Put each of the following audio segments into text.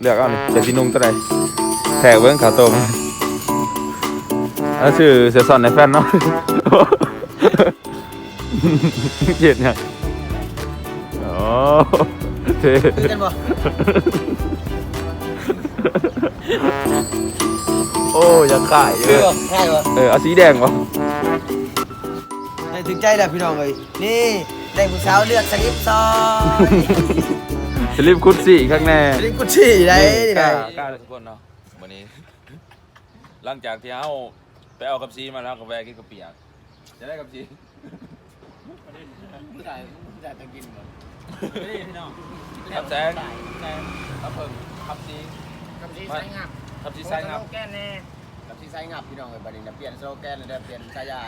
เลือกเอานี่จะสินุ่งตัวใดแทกเบิ้งขาวต้มอันชื่อเสือซ่อนในแฟนเนาะเจ็ดเนี่ยโอ้เท่คือกันบ่โอ้อยังขายเอคืออบ่ใช่บ่เออเอาสีแดงวะได้ถึงใจแล้วพี่น้องเอ้ยนี่ได้ผู้สาวเลือกสลิปซอยส ลิปคุดสี่ข้างแน่สลิปกุชชี่ได้กได้ล้ากล้าทุกคนเนาะวันนี้ หลังจากที่เอาไปเอากับซีมาแล้วกับแวกินกับเปียกจะได้กับซีผู้ชายผู้ชายต้องกินหมดนี่พี่น้องครับแซงครับเพิ่งครับซีคำชี้ใส่งับครับซีใส่งับแก้แน่คำชี้ใส่งับพี่น้องเลยบัดนี้นะเปลี่ยนสโลแกนเลยเด้อเปลี่ยนฉายา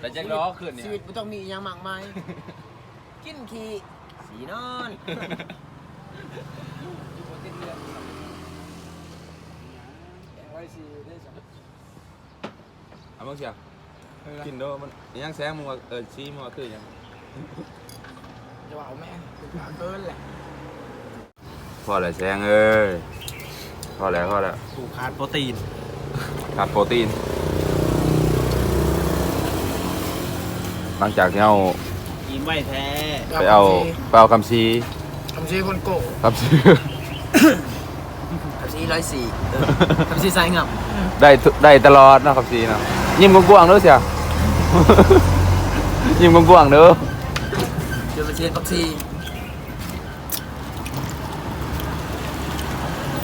แล้วจะล้อขึ้นเนี่ยชีวิตไม่ต้องมีอหยังมากมาย กินขี้สีนอนเอาบ้างเชียวกินด้วยมันยังแซงมึงว่าเออซีมึงว่าคือยังจะว่าเอาแม่เกินแหละพอแล้วแซงเอ้ยพอแล้วพอแล้วผูกขาดโปรตีนขาดโปรตีน หลังจากที่เอา กินไว้แท้ไปเอาไปเอาคำซีคำชี้คนโก้คำซีคำชี้ร้อยสี่คำชี้ใส่งับได้ทุได้ตลอดเนาะคำซีเนาะยิ้มกว้างๆเด้อเสียยิ้มกว้างๆเด้อเดี๋ยวไปเชียร์ปักซี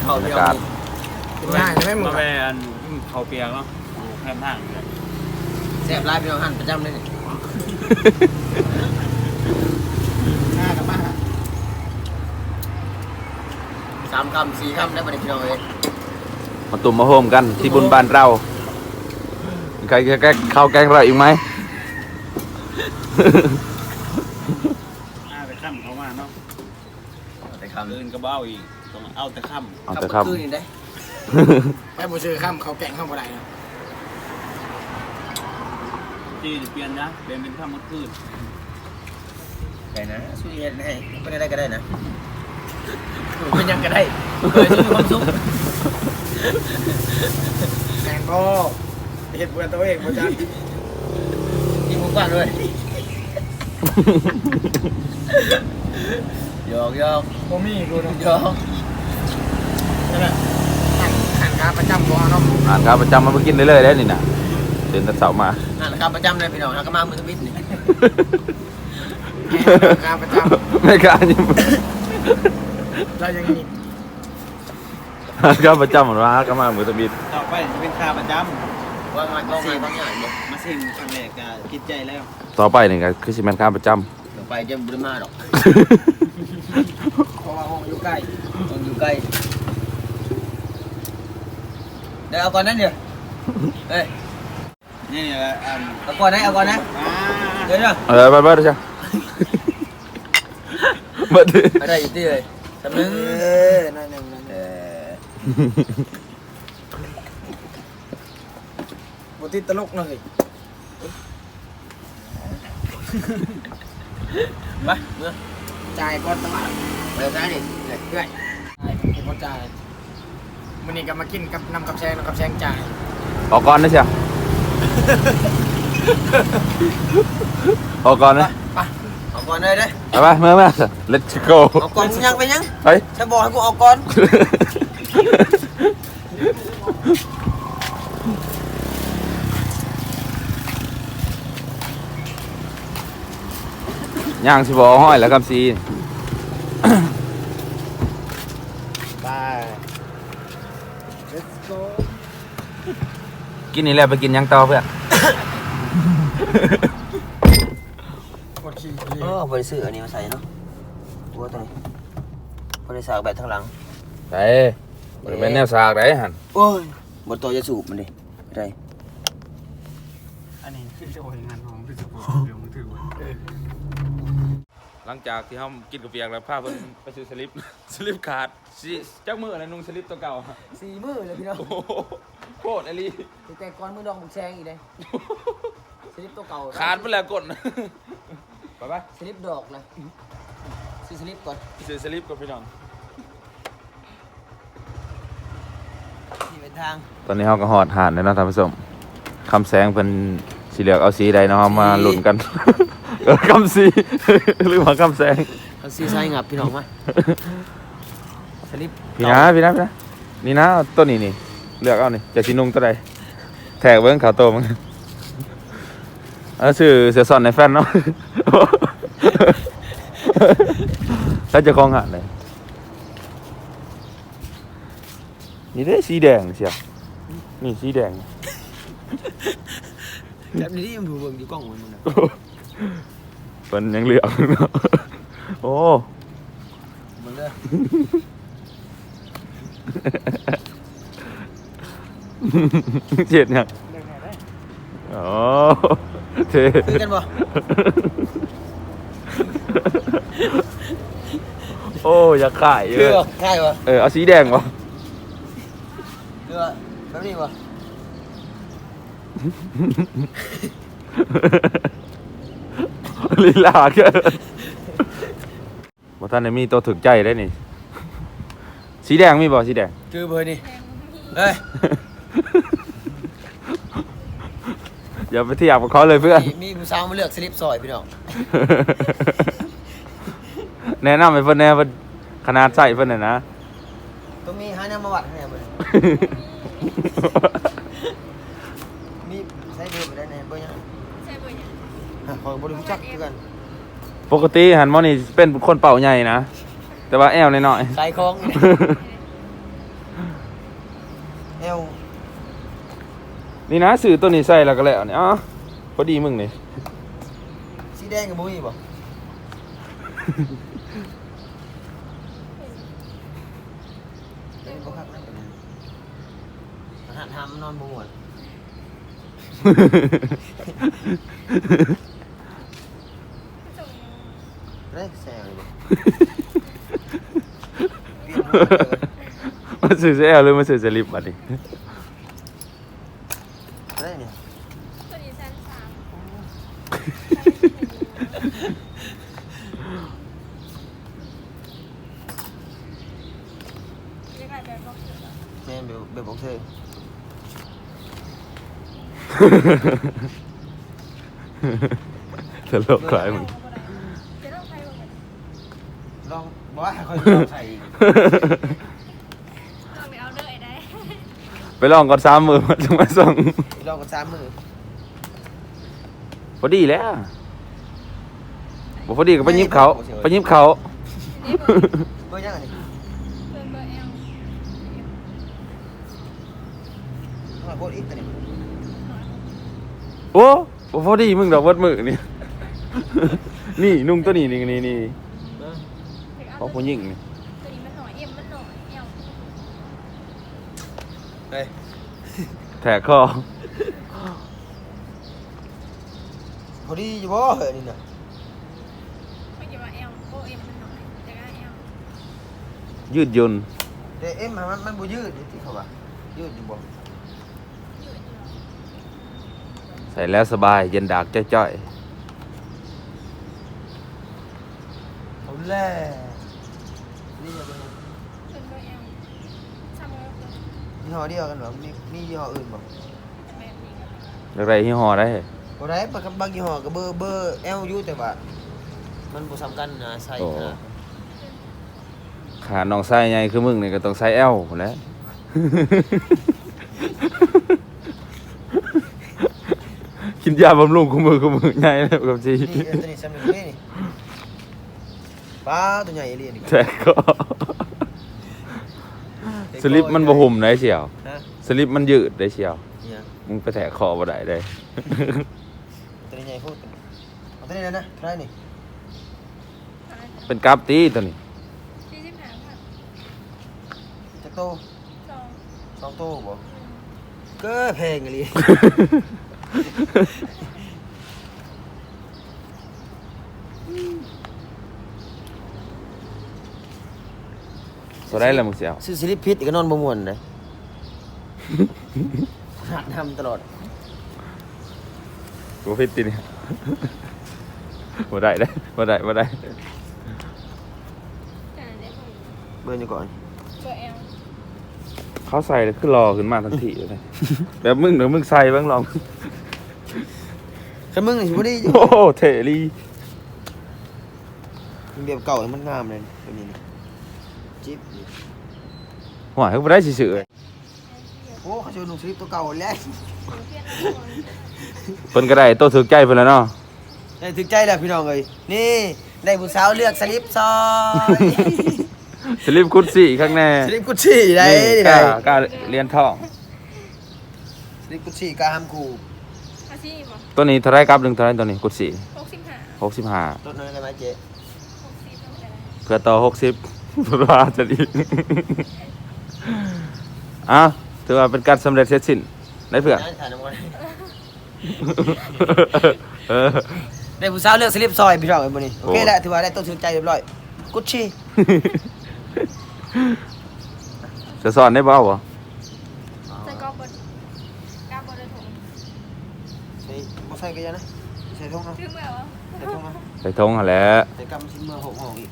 เข้าบรรพี่ยาน้อกาศงเป็นง่ายนะแม่มึงมาแบนเขาเปียกเนาะแคมทางเลยแซ่บหลายพี่น้องหันประจำเลยนี่ หน้ากับมาสามคำสี่คำได้ปะเนี่ยพี่น้องเอ้ยมาตุ่มมาโฮมกันที่บุญบ้านเราใครจะแกเข้าแกงเราอีกไหมหน้าไปข้ามเขามาเนาะแต่คำอื่นก็เบ้าอีกต้องเอาแต่ข้ามเอาแต่ครับคืนนี่ได้แม่บูชื่อข้ามเขาแก่งข้ามอะไรนะ จีเปลี่ยนนะเปลี่ยนเป็นข้ามมดคืนได้นะช่วยเฮ็ดให้ไม่ได้ก็ได้นะเป็นยังก็ได้เคยช่วยความสุขแมงก็เห็ดเบื่อตัวเองประจันกินหมูกว้างด้วยหยอกหยอกโมมี่กูเนาะหยอกนั่นแหละหันหันการประจำตัวเนาะอ่านครับประจำมาไปกินได้เลยได้นี่นะ เดินแตะเสาร์มานั่นแหละครับประจำเลยพี่น้องแล้วก็มามือทวิตนี่การประจไม่กล้ายิ้มำเรายังมีอ่านครับประจำเหมือนว่าก็มามือตะบิดต่อไปจะเป็นค่าประจว่ามันก็งานบางอย่างเนี่ยำมาสิ่งครั้งแรกก็คิดใจแล้วต่อไปนี่ก็คือสิแมนการประจเดี๋ยวไปจะบุรมาหรอกำ เพราะว่าห้องอยู่ใกล้ต้องอยู่ใกล้เดี๋ยวเอาก่อนนั้นเดี๋ยวเอ้ย นี่แหละอันเอาก่อนนะเอาก่อนนะอ่าเดี๋ยวเดี๋ยว เออไปไปเดี๋ยวจ้ะเบิดดิอะไรอยู่ที่เลยสำนึกเออนั่นหนึ่งนั่นหเอนึ่งอบทที่ตลกหน่อยไปเมื่อจ่ายก่อนตลาดเดี๋ยวซ้ายดิเดี๋ยวเพื่อนเห็นว่าจ่ายวันนี้ก็มากินกับนำกับแซงนำกับแซงจ่ายออกก่อนนะเชียว ออกก่อนนะไปเอาก่อนเลยเด้อไปไปเมื่อเมื่อ let's go เอาก่อนมึงยังไปยังไปจะบอกให้กูเอาก่อนย่างสิบอห้อยแล้วครับซี ไป let's go กินนี่แหละไปกินหยังต่อเพื่อนกดขี่เออบริสุทธิ์อันนี้มาใส่เนาะวัวตัวนี้บริษัทแบบทางหลังไปบริเวณแนวสากได้หันโอ้ยบนตัวจะสูบมันดิอะไรอันนี้คือจะโอ้ยงานของพี่สุภาพเดี๋ยวมึงถือไว้เออหลังจากที่เขากินกาแฟแล้วพาเพิ่นไปซื้อสลิป สลิปขาดสิจักมืออะไรนุ่งสลิปตัวเก่า สี่มือเลยพี่น้อง โอ้โห โคตรไอลีแต่ก่อนมือดองบุกแซงอีกเลยสลิปตัวเก่าขาดไปแล้วกดไปไปสลิปดอกนะสซื้อสลิปก่อนซื้อสลิปกับพี่น้องที่เป็นทาง ตอนนี้เขาก็หอดหานแล้วเนาะท่านผู้ชมคำแสงเป็นสีเหลืองเอาสีใดเนาะเอามาลุ้นกัน เออคำสี หรือว่าคำแสงเขาซื้อไส้งับพี่น้องมาสลิปพี่นะพี่นะพี่นะนี่นะเอาต้นนี้นี่ เลือกเอานี่จะสีนุ่งตัวใดแทกเบิ้งขาวโตมั้งเออชื่อเสือซ่อนในแฟนเนาะถ้าจะคลองหานเลยนี่ได้สีแดงเชียวนี่สีแดงแบบนี้ที่มันถูกเบิ่งอยู่กล้องมันมันน่ะเป็นยังเหลืองเนาะโอ้มันเด้อ เจ็ดยังอ๋อเท่ซื้อกันบ่โอ้อยากขายเยเลืออะกง่ายบ่เออเอาสีแดงวะเลือกแบบนี้บ่ลีลาเกินบ่ท่านได้มีตัวถึกใจได้นี่ สีแดงมีบ่สีแดงคือเบอร์นี่เฮ้ย อย่าไปเทียบกับเขาเลยเพื่อน มีมีผู้สาวมาเลือกสลิปซอยพี่น้องแนะนำให้เพิ่นแหน่เพิ่นขนาดใส่เพิ่นน่ะนะ ต้องมีหาแนวมาวัดให้เบิ่งมีใช้เบอร์บ่ได้แน่เบอร์ยังใช่เบอร์ยังอะขอยบ่ได้รู้จักคือกันปกติหันหมอนี่เป็นคนเป่าใหญ่นะ แต่ว่าแอวน้อยขายของนี่นะ ๆ เอว นี่นะสื่อตัวนี้ใส่แล้วก็แล้วเนี่ยอ๋อพอดีมึงนี่สีแดงกับบ่มีบ่เอ้ยบ่คักนั่นก็ได้อาหารทำนอนบ่ม่วนเด้แซวเลยบ่เปลี่ยนหัวเลยมาสื่อแอลหรือมาสื่อสลิปบัดนี้ ได้เนี่ย ตัวนี้ชั้นสามเรียกอะไรแบบบอกเถอะ แม่นแบบแบบของเธอ ตลกหลายมึงจะต้องใครบอกกันลองบ่ว่าค่อยลองใส่อีกลองไปเอาเด้อไอ้ได้ไปลองก่อนสามมือมันจะมาส่งลองกับสามมือพอดีแล้วบ่พอดีก็ไปยิบเขาไปยิบเขานี่เบอร์เบอร์ยังไงเบอร์เบอร์เอลมาโคตรอีกตัวนี้ โอ้บ่พอดีมึงดอกวัดมือนี่ นี่นุ่งตัวนี้นี่นี่นี่ของผู้หญิงนี่ตัวนี้มันหน่อยเอ็มมันหน่อยเอลเฮ้ยแถกคอพอดีอยู่บ่เฮ้ยนี่น่ะไม่เกี่ยวกับเอลโอเอ็มมันหน่อยแต่ก็เอลยืดหยุ่นแต่เอ็มมันมันบ่ยืดที่เขาว่ายืดอยู่บ่ ยืดอยู่ ใส่แล้วสบายเย็นดากจ้อยเอาแล่นี่อย่าเบิ่งเป็นเบอร์เอลซ้ำแล้วตัวยี่ห้อเดียวกันเหรอมีมียี่ห้ออื่นบ่แบบนี้กันๆอะไรที่ห่อได้ บ่ได้บางบางยี่ห้อก็เบอร์เบอร์ L อยู่แต่ว่ามันบ่ซ้ำกันนะใส่ขนาดขาน้องไส้ใหญ่คือมึงนี่ก็ต้องไส้แอลแหล้ว กินยาบำรุงคุมือคุมือใหญ่แล้วกับจีนี่เออตัวนี้ซ้ำนี่นี่ป้าตัวใหญ่อีหลีนี่แต่ก็สลิปมันบ่ห่มได้เชียว ฮะสลิปมันยืดได้เชียว เนี่ยมึงไปแถกคอบ่ได้ได้ตัวนี้ใหญ่โคตรเอาตัวนี้เลยนะได้นี่เป็นกราฟตีตัวนี้สี่สิบห้าพันจักโตสองสองโตบ่เก็แพงอีหลี สได้แล้วมึงเสียวซื้อสลิปพิษก็นอนบ่ม่วนเลยหัดทำตลอดกูพิดตีนี่บ่ได้ได้บ่ได้บ่ได้เบอร์อยู่ก่อนตัวเอลเขาใส่เลยคือรอขึ้นมาทันทีเลยแบบมึงเดี๋ยวมึงใส่บ้างลอง คันมึงสิบ่ได้อยู่โอ้โหเทลีมึงแบบเก่ามันงามเลยตัวนี้นี่จิ๊บนี่หวายเขาไม่ได้สิสื่อโอ้เขาชวนหนุ่มสลิปตัวเก่าแล้วเพี้ยนทุกคนเพิ่นก็ได้โตถือใจเพิ่นแล้วเนาะได้ถึงใจแล้วพี่น้องเอ้ยนี่ได้ผู้สาวเลือกสลิปซอยสลิปคุดสี่ข้างในสลิปกุชชี่ได้นี่นี่กได้ล้ากล้าเรียนทอง สลิปกุชชี่กาห้ามคู่ อาชีพบ่ตัวนี้เท่าไรครับหนึ่งเท่าไรตัวนี้คุดสี่หกสิบห้าหกสิบห้าต้นนั้นได้ไหมเจ๊หกสิบเท่าไหร่เพื่อต่อหกสิบเพื่อว่าจะดีอะถือว่าเป็นการสำเร็จเสร็จสิ้นได้เพื่อนถ่ายน้ำมันเออได้ผู้สาวเลือกสลิปซอยพี่น้องเอ้ยมื้อนี้โอเคโอ้แล้วถือว่าได้ต้นถึงใจเรียบร้อยกุชชี่จะสอนได้เปล่าวะ ใส่กรอบบดกาบบดเลยถุง ใส่ บ่ใส่ก็ยังนะใส่ทงเนาะคือเมื่อวะใส่ทงเนาะใส่ทงหั่นแหล้วใส่กำชิ้นเมืองหกห้องอีก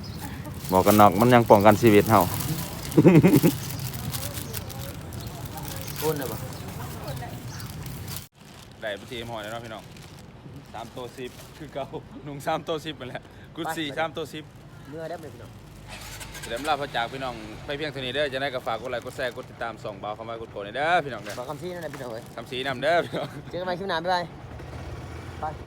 บอกกันนอกมันยังป้องกันชีวิตเฮาโอนได้บ่ได้ปฏิมหอยแล้วเนาะพี่น้องสามตัวสิบคือเก่านุ่งสามตัวสิบไปแหล้วกุดสี่สามตัวสิบเมื่อได้ไหมพี่น้องเดี๋ยวลาพระจากพี่น้องไปเพียงเท่านี้เด้อจะได้ก็ฝากกดไลค์กดแชร์กดติดตามส่องเบาเข้ามากดโกรธเด้อพี่น้องเด้อบอกคำชี้นั่นแหละพี่น้องเอ้ย ทำสีนำเด้อพี่น้อง เจอกันใหม่คลิปหน้าบ๊ายบาย ไป